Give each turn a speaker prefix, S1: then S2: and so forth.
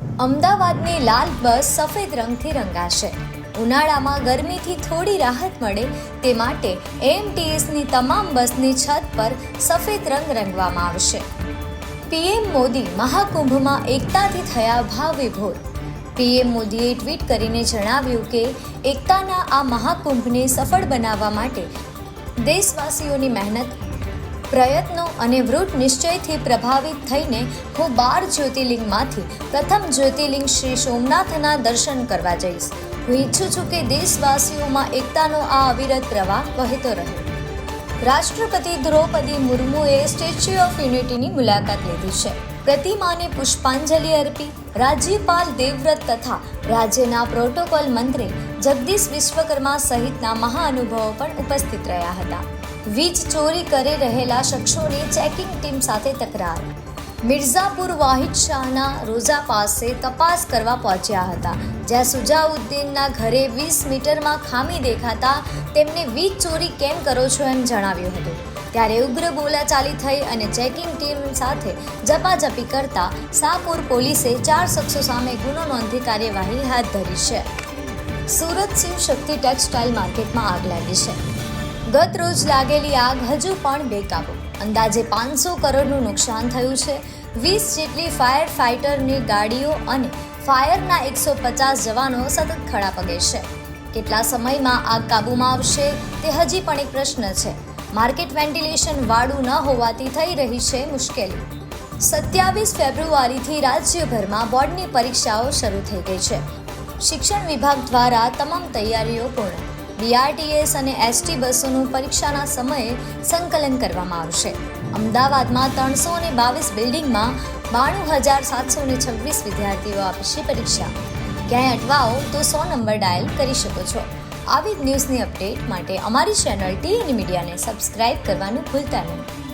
S1: અમદાવાદની લાલ બસ સફેદ રંગથી રંગાશે. ઉનાળામાં ગરમીથી થોડી રાહત મળે તે માટે એમટીએસની તમામ બસની છત પર સફેદ રંગ રંગવામાં આવશે. પીએમ મોદી મહાકુંભમાં એકતાથી થયા ભાવ વિભોર પીએમ મોદીએ ટ્વીટ કરીને જણાવ્યું કે, એકતાના આ મહાકુંભને સફળ બનાવવા માટે દેશવાસીઓની મહેનત પ્રયત્નો અને વૃત નિશ્ચયથી પ્રભાવિત થઈને હું બાર જ્યોતિર્લિંગમાંથી પ્રથમ જ્યોતિર્લિંગ શ્રી સોમનાથના દર્શન કરવા જઈશ. હું ઈચ્છું છું કે દેશવાસીઓમાં એકતાનો આ અવિરત પ્રવાહ વહેતો રહે. રાષ્ટ્રપતિ દ્રૌપદી મુર્મુએ સ્ટેચ્યુ ઓફ યુનિટીની મુલાકાત લીધી છે. પ્રતિમાને પુષ્પાંજલિ અર્પી રાજ્યપાલ દેવવ્રત તથા રાજ્યના પ્રોટોકોલ મંત્રી જગદીશ વિશ્વકર્મા સહિતના મહાનુભાવો પણ ઉપસ્થિત રહ્યા હતા. વીજ ચોરી કરી રહેલા શખ્સોની ચેકિંગ ટીમ સાથે તકરાર. મિર્ઝાપુર વાહિદ શાહના રોઝા પાસે તપાસ કરવા પહોંચ્યા હતા, જ્યાં સુજાઉદ્દીનના ઘરે વીસ મીટરમાં ખામી દેખાતા તેમને વીજ ચોરી કેમ કરો છો એમ જણાવ્યું હતું. ત્યારે ઉગ્ર બોલાચાલી થઈ અને ચેકિંગ ટીમ સાથે ઝપાઝપી કરતા સાપુર પોલીસે ચાર શખ્સો સામે ગુનો નોંધી કાર્યવાહી હાથ ધરી છે. સુરત શિવશક્તિ ટેક્સટાઇલ માર્કેટમાં આગ લાગી છે. ગત રોજ લાગેલી આગ હજુ પણ બેકાબુ. અંદાજે પાંચસો કરોડનું નુકસાન થયું છે. વીસ જેટલી ફાયર ફાઇટરની ગાડીઓ અને ફાયરના એકસો પચાસ જવાનો સતત ખડા પગે છે. કેટલા સમયમાં આગ કાબૂમાં આવશે તે હજી પણ એક પ્રશ્ન છે. માર્કેટ વેન્ટિલેશન વાળું ન હોવાથી થઈ રહી છે મુશ્કેલી. સત્યાવીસ ફેબ્રુઆરીથી રાજ્યભરમાં બોર્ડની પરીક્ષાઓ શરૂ થઈ ગઈ છે. શિક્ષણ વિભાગ દ્વારા તમામ તૈયારીઓ પૂર્ણ. બીઆરટીએસ અને એસટી બસોનું પરીક્ષાના સમયે સંકલન કરવામાં આવશે. અમદાવાદમાં ત્રણસો અને બાવીસ બિલ્ડિંગમાં બાણું હજાર સાતસો ને છવ્વીસ વિદ્યાર્થીઓ આપશે પરીક્ષા. ક્યાંય અટવાઓ તો સો નંબર ડાયલ કરી શકો છો. આવી જ ન્યૂઝની અપડેટ માટે અમારી ચેનલ ટીએન મીડિયાને સબસ્ક્રાઇબ કરવાનું ભૂલતા નહીં.